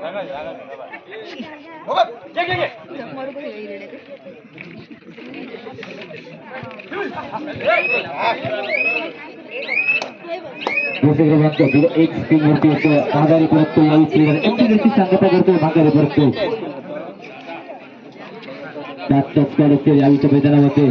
एक स्पिन वरती येतो माघारी परततो यावेळी क्लिअर एमटी देखील सांगता करतो माघारी परततो त्यात टप्प्यात यावेळीच्या मैदानामध्ये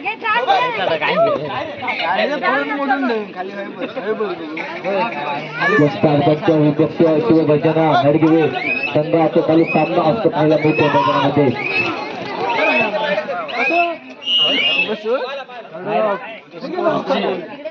शिवभजना हडगिवे संघाचा चालू सामना असतो पहिला मोठ्या मैदानामध्ये बस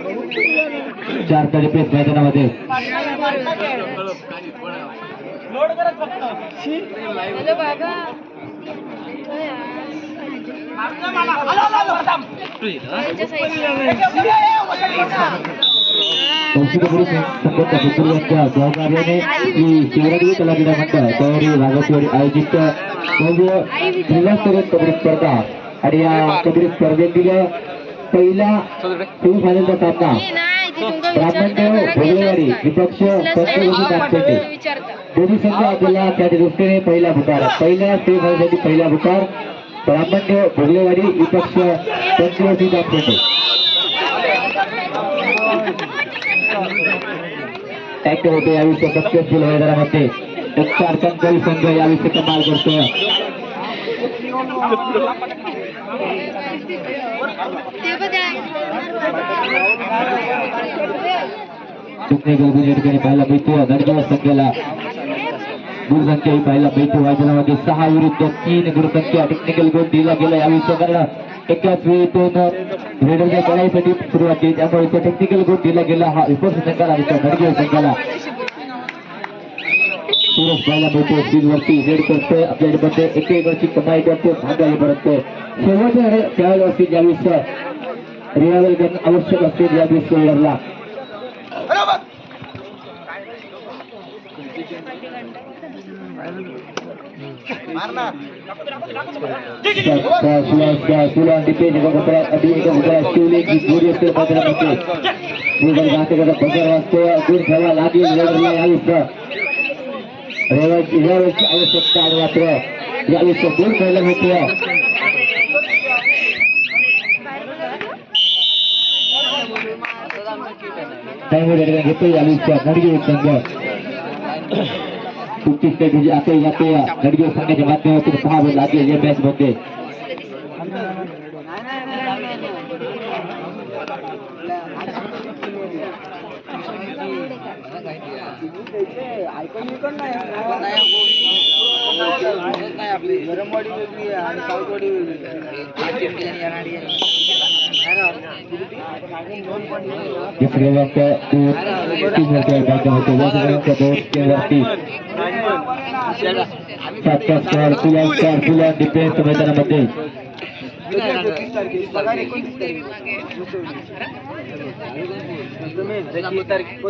चार तरी पेस मैदानामध्ये सहकार्याने शिवराजी कला क्रीडा मंडळ तयारी आयोजित भव्य जिल्हास्तरीय कबड्डी स्पर्धा आणि या कबड्डी स्पर्धेतील पहिला सेमीफायनलचा सामना त्या दृष्टीने पहिला भुतार पहिल्या सेफ होण्यासाठी पहिला भुतार ब्राह्मण्य भोगलेवारी विपक्ष पंचवटी होते याविषयी सत्य फुल मैदानामध्ये संघ याविषयी कमाल करतोय पहिला भेटू दर्जा संख्येला गुरुसंख्या ही पहिला भेटू हैदराबाद सहा विरुद्ध तीन गुरुसंख्या टेक्निकल गुण दिला गेला यावेळी सगळ्यांना एकाच वेळी दोन तो रेडरच्या लढाईसाठी सुरुवात केली त्यामुळे टेक्निकल गुण दिला गेला हा विपक्ष संघाला आणि त्या संघाला पुरुष वाला मोटो तीन वर्षी रेड करते अपने बंदे एक एक वर्षी कमाई करते भागा ये बढ़ते सेवा है क्या वर्षी जावी से रियल गन अवश्य वर्षी जावी से लड़ ला मारना सुला सुला सुला डिपेंड को बता अभी एक बता स्टूले की दूरी से बता रहा हूँ बुधवार के बाद बुधवार से दूर खेला लाती है लड़ रहा है आवश्यकता मात्र या विषयातून प्रॉब्लेम होते घेतोय या विषया नडगे संघ उत्तीस ते आता या नडगे संघाच्या माध्यमातून पहावे लागले या मॅच मध्ये वेगळी गरमवाडी वेगळी आहे आणि साऊथवाडी वेगळी डिफेन्स मैदानामध्ये तारखे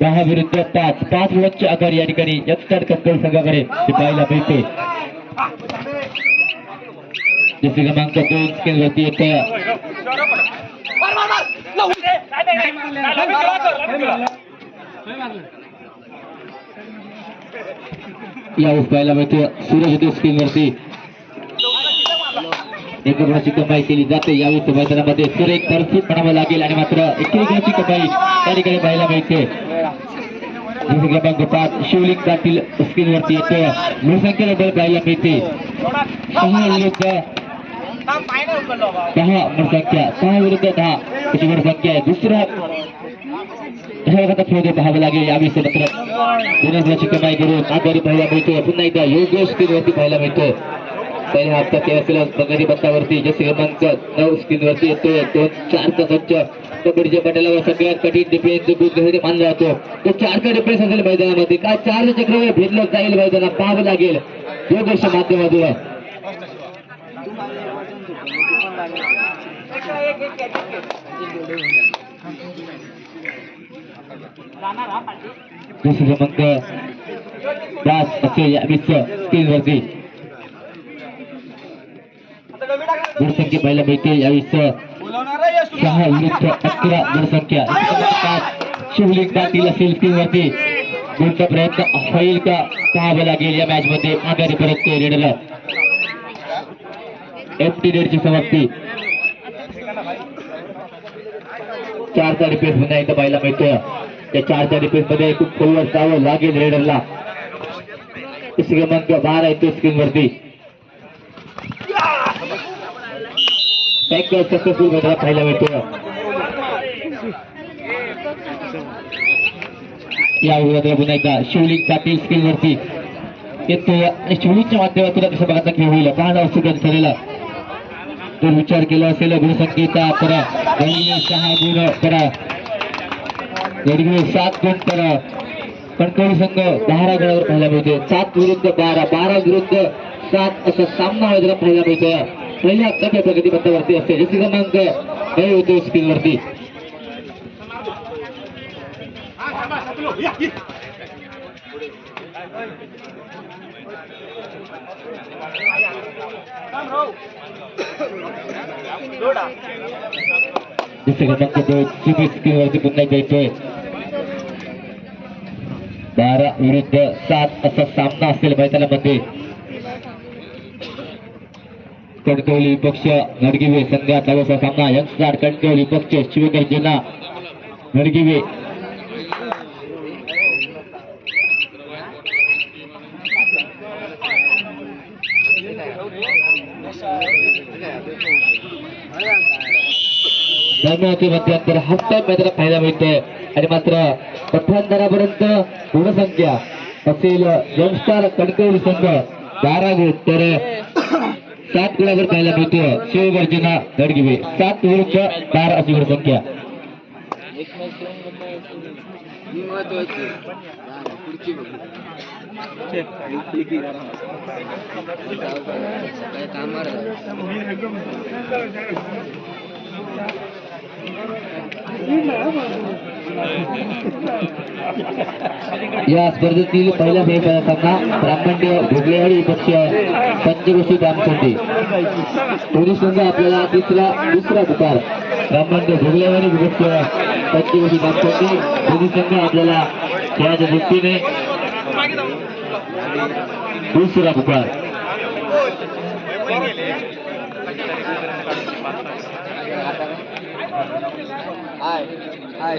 दहा विरुद्ध पाच पाच ओळखची आकार या ठिकाणी यत्तर कत्तर संघाकडे पाहायला मिळते जसे क्रमांक दोन स्केल वरती येत या पाहायला मिळते सूर्य स्किन वरती एक कपाई कमाई केली जाते यावेळी मैदानामध्ये सुरेख परिस्थिती म्हणावं लागेल आणि मात्र एक कपाई कमाई त्या ठिकाणी पाहायला मिळते दुसरा क्रमांक पाच शिवलिंग स्क्रीन वरती येतोय बहुसंख्येला बल पाहायला मिळते सहा लोक दुसरा खेळ पाहावं लगे यावेळी मात्र दोन कमाई करो आजारी पाहायला मिळतोय पुन्हा एकदा योग्य स्क्रीनवरती पाहायला मिळतोय पहिला आता तेरा किलो बंगारी बत्तावरती जसे क्रमांक नऊ स्क्रीनवरती येतोय दोन चारचा स्वच्छ तो पुढच्या पटेलावर सगळ्यात कठीण डिफेन्स गुजराती मानला जातो तो चारचा डिफेन्स असेल मैदानामध्ये काय चार चक्र भेटलं जाईल मैदानात पाहावं लागेल योग्य माध्यमातून दुसरे क्रमांक दास असे या मिस तीन वरती गणसंख्या पाहायला मिळते यावेळेस सहा अकरा गुणसंख्या शिवलिंग पाटील असेल वरती कोणता प्रयत्न होईल का पाहावं लागेल या मॅच मध्ये आघाडी परत रेडर एफ टी रेडची समाप्ती चारचा रिपेस पुन्हा एकदा पाहायला मिळतोय त्या चारच्या रिपेस मध्ये खूप खोलवर जावं लागेल रेडरला क्रमांक बारा स्क्रीन वरती टॅक्टर सक्सेसफुल घडला पाहायला मिळतो या विरोधाला पुन्हा एकदा शिवलिंग पाटील स्क्रीन वरती येतो आणि शिवलिंगच्या माध्यमातून कशा प्रकारचा खेळ होईल प्राणावर सुगंध ठरेला तो विचार केला असेल गुणसंख्येचा करा गडगिळे सहा गुण करा गडगिळे सात गुण करा कणकवली संघ बारा गुणावर पाहायला मिळतोय सात विरुद्ध बारा बारा विरुद्ध सात असा सामना वगैरे पाहायला मिळतोय पहिल्या टप्प्या प्रगतीपथावरती असते व्यक्ती क्रमांक नऊ होतो स्पीडवरती दुसऱ्या क्रमांक सुपी वरती पुन्हा बारा विरुद्ध सात असा सामना मैदान मैदानामध्ये ಕಡ್ಕೋಲಿ ಪಕ್ಷ ನಡಗಿವೆ ಸಂಧ್ಯಾ ತಗಸ ಸಣ್ಣ ಯಂಗ್ಸ್ಟಾರ್ ಕಡ್ಕೋಲಿ ಪಕ್ಷ ಶಿವಕರ್ ಜನ ನಡಗಿವೆ धर्मवती मध्यांतर हप्ता मैदान फायदा मिळते आणि मात्र मध्यांतरापर्यंत गुणसंख्या असेल यंगस्टार कणकवली संघ बारा उत्तर सात कुळावर पाहायला मिळते शिववर्जना धडगिवे सात विरुद्ध बार अशी संख्या महत्वाची या स्पर्धेतील पहिला फेरीचा सामना ब्राह्मण्य भोगलेवाडी पक्ष पंचगोष्टी रामचंदी पोलीस संघ आपल्याला तिसरा दुसरा पुकार ब्राह्मण्य भोगलेवाडी विपक्ष पंचगोष्टी रामचंदी पोलीस संघ आपल्याला खेळाच्या दृष्टीने दुसरा पुकार हाय हाय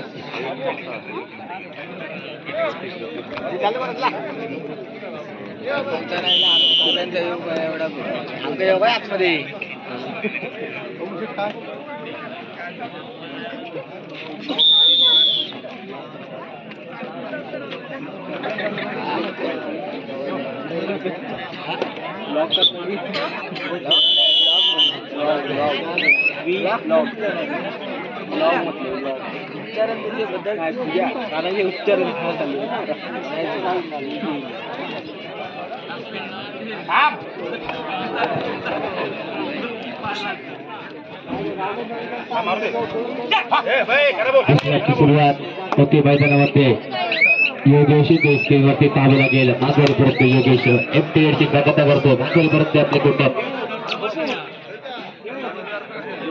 सगळ्यांचा योग एवढा आमचा योग आहे आतमध्ये लॉक उच्चारण मुझे बदल किया कारण ये उच्चारण था योगेश देशवरती ताबा कुटुंब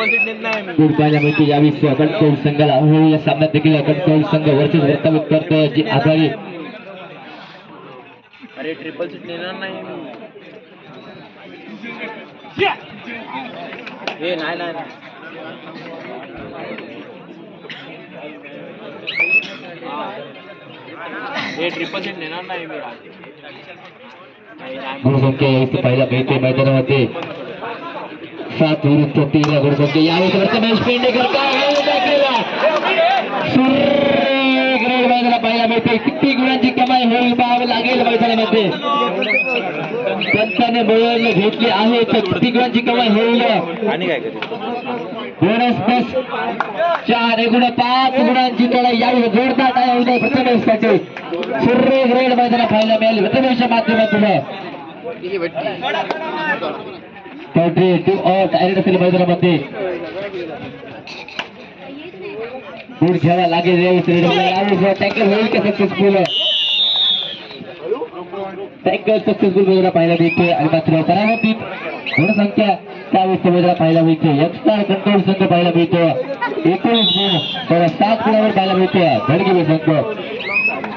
पुढच्या मिळते यावीस अकट कौल संघाला या सामन्यात देखील अकट कौल संघ वर्चस्व वर्तवत ट्रिपल सीट नेणार नाही हे नाही नाही हे ट्रिपल सीट नेणार नाही मी आज सात विरुद्ध तेरा गोल संख्या यावेळी पाहायला मिळते किती गुणांची कमाई होईल पाहावी लागेल मैदानामध्ये पंतने बळवण घेतली आहे तर किती गुणांची कमाई होईल आणि काय बोनस चार एकूण पाच गुणांची लढाई यावेळी जोरदार काय होईल प्रथमेशसाठी सुरेख ग्रेड मैदाना पाहायला मिळाली प्रथमेशच्या माध्यमातून ಕೌಂಟ್ರಿ ಟು ಎರಡು ಸಲ ಬರೆದರ ಮಧ್ಯೆ गुड खेला लागे टैकल होल सक्सेसफुल टॅकल सक्सेसफुल वेगळा पाहायला मिळते आणि मात्र पराभूतीत गुणसंख्या त्यावेळेस वेगळा पाहायला मिळते यंगस्टर कंट्रोल संघ पाहायला मिळतो एकोणीस गुण तर सात गुणावर पाहायला मिळते धडगिरी संघ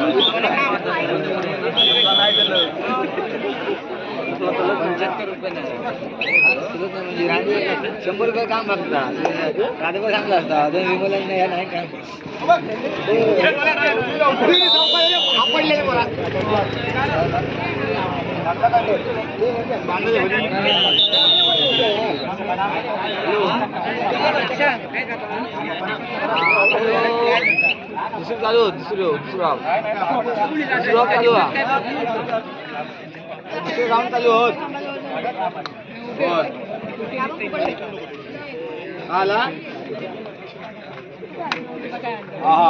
शंभर रुपये काम लागता रात्रभर असता दोन विमला नाही का आपडलेले दुसरं चालू दुसरं दुसरं दुसरं चालू हा दुसरं राऊंड चालू होत आला आहा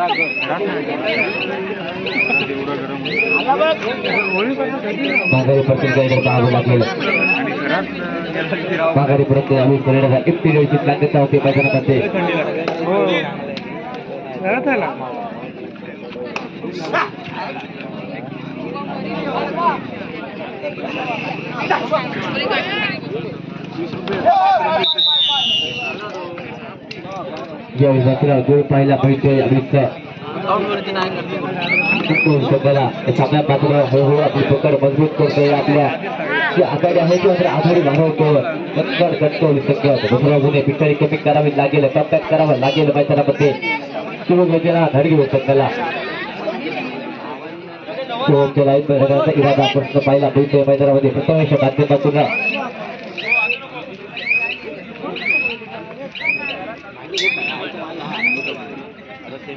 माघारी प्रतिक्रियेकडे पाहावं लागलेलं माघारी आम्ही परिणाम किती वेळची लागत मैदानामध्ये ज्यावेळी मात्र गोल पाहिला पाहिजे चांगल्या हळूहळू हो, हो, आपली पकड मजबूत करतोय आपल्या जी आघाडी आहे ती आघाडी वाढवतो दुसऱ्या गुन्हे कमी करावी लागेल कॉन्टॅक्ट करावं लागेल मैदानामध्ये किंवा धडगे त्याला तो इरादा पाहिला पाहिजे मैदानामध्ये माध्यमातून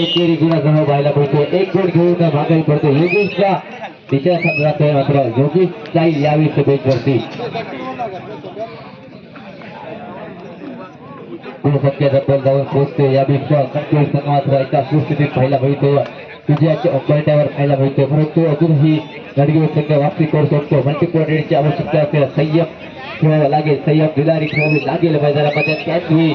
एकेरी गुणा गणव व्हायला पाहिजे एक गोल घेऊन मागे पडतो योगेशच्या तिच्या संदर्भात मात्र योगेश जाईल यावेळी सभेवरती गुणसंख्या डबल जाऊन पोहोचते यापेक्षा कंट्रोल संघात राहायचा सुस्थितीत पाहायला पाहिजे विजयाच्या अपॉइंटावर पाहायला पाहिजे परंतु अजूनही गाडगीवर संघ वापसी करू शकतो मल्टिपल की आवश्यकता असते संयम खेळावा लगे संयम दिलारी खेळावी लागेल मैदानामध्ये त्याचवेळी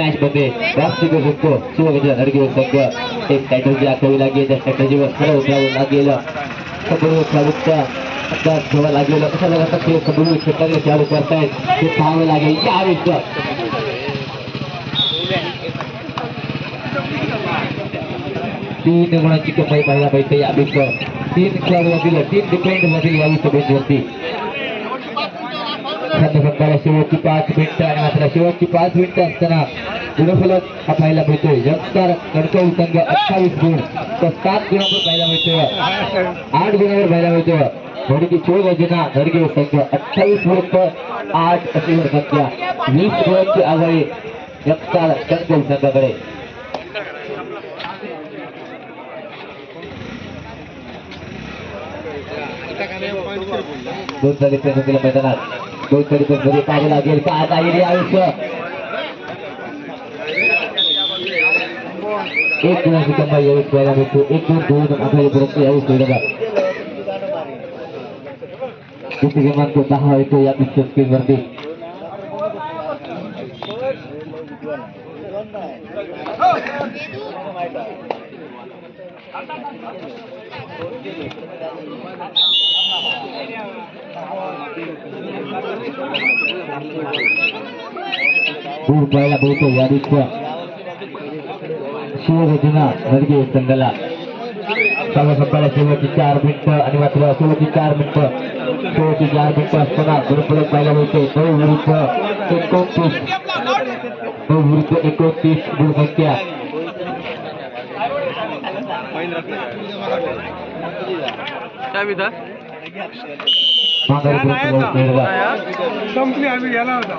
मध्ये वापसिक संघ शिवगजन अडगे संघ एक स्ट्रॅटर्जी आखावी लागेल त्या स्ट्रॅटर्जीवर खरं उतरावं लागेल समोर अभ्यास ठेवा लागलेला अशा प्रकारचा खेळ समोर क्षेत्रातले करतायत ते पाहावं लागेल त्या विरुद्ध तीन गुणांची कपाई पाहायला पाहिजे या विरुद्ध तीन खेळाडू तीन डिपेंड मधील या विरुद्ध एखाद्या संघाला शेवटची पाच मिनिटं आणि मात्र शेवटची पाच मिनिटं असताना गुणफलक हा पाहायला मिळतोय जगतार कडकव संघ अठ्ठावीस गुण तो सात गुणांवर पाया मिलते आठ गुणांवर पाहायला मिळतोय की चोळ योजना घडगे संख्या अठ्ठावीस गुण आठ अशी संख्या वीस गुणांची आघाडी जगतार कडकव संघाकडे दोन झाले गोलकरीचं घरी काढला गेल का आता येईल आयुष्य एक दोन कुटुंब यावेळी खेळायला भेटतो एक दोन दोन आपल्याला परत यावेळी खेळला किती क्रमांक दहा येतो या तो पिक्चर स्क्रीनवरती ರೂಪಾಯಿಗಳ ಬೇಕು ಯಾರಿಕ್ಕ शिवघटना नडगे संघाला सव्वा चार मिनिट आणि मात्र चार मिनिटं शेवटची चार मिनिटं असताना गुरुपदक पाहायला मिळते नऊ विरुद्ध विरुद्ध संपली आम्ही गेला होता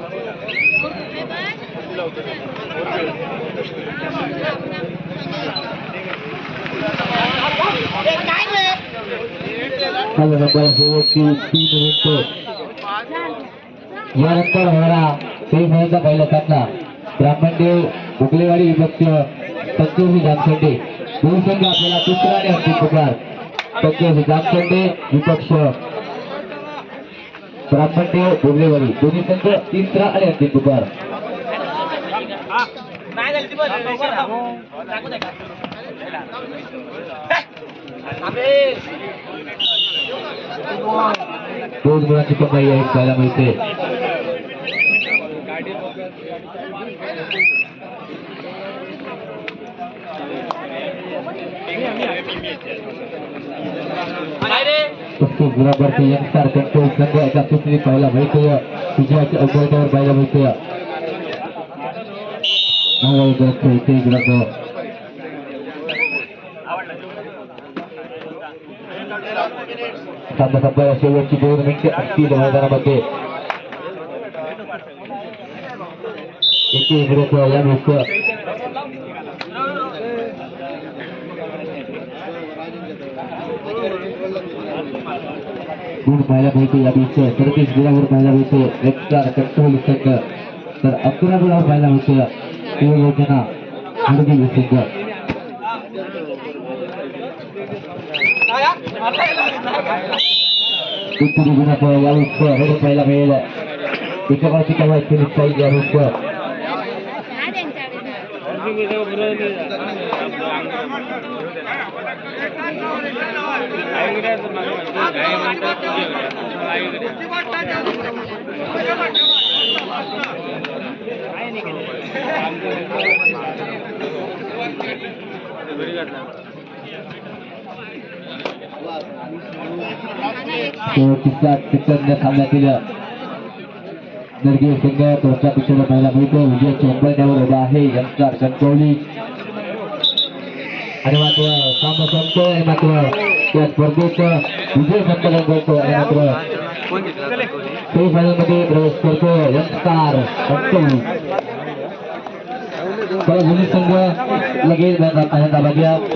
कल नंबर फोर की तीन मिनट यानंतर होणारा सेमीफायनलचा पहिला सामना ब्राह्मणदेव उगलेवाडी विभक्त पंचोशी जामसंडे दोन संघ आपल्याला दुसरा आणि अंतिम प्रकार पंचोशी जामसंडे विपक्ष ब्राह्मणदेव डोंगरेवाडी दोनों संघ तीसरा अंतिम दुपार दोन कमाई आहे पाहायला मिळते उसको बराबर के यंत्र कंट्रोल संघ एकात्मी पहला भैया विजय अवगोदर पहला भैया ನಾವು ದೊರಕೈತೆ ಗಿಡದ್ದು ತಮ್ಮ ಸಬ್ಬ ಸೇವಕ್ಕೆ ದೇವರು ಮಿಂಚೆ ಅಷ್ಟಿದ ಮೈದಾನ ಮಧ್ಯೆ ಎಕ್ಕೆ ಗಿಡಕ್ಕೆ ಎಲ್ಲ गुण महिला बैठे या बीच तरतीस गुणा गुण महिला बैठे एकटा कंट्रोल संघ तर अकरा गुणा महिला बैठे तीन योजना हडगी संघ ಇತ್ತೀಚೆ ಗುಣ ಯಾವಿತ್ತು ಎರಡು ಪೈಲ ಮೇಲೆ ವಿಕಮಾಚಿಕವಾಗಿ ತಿಳಿಸ್ತಾ ಇದ್ದಾರೆ ಉಪ್ಪು Thank you. तिसऱ्या तिसऱ्या सामन्यातील विजय चोंबळण्यावर उभा है एम चार Ematwa, sama Santo Ematwa, Tuan Fordosa, Wijaya Santo Santo Ematwa. Semifinal mati terus Fordo yang star satu. Kalau bunyi semua lagi dan tanpa bahagia.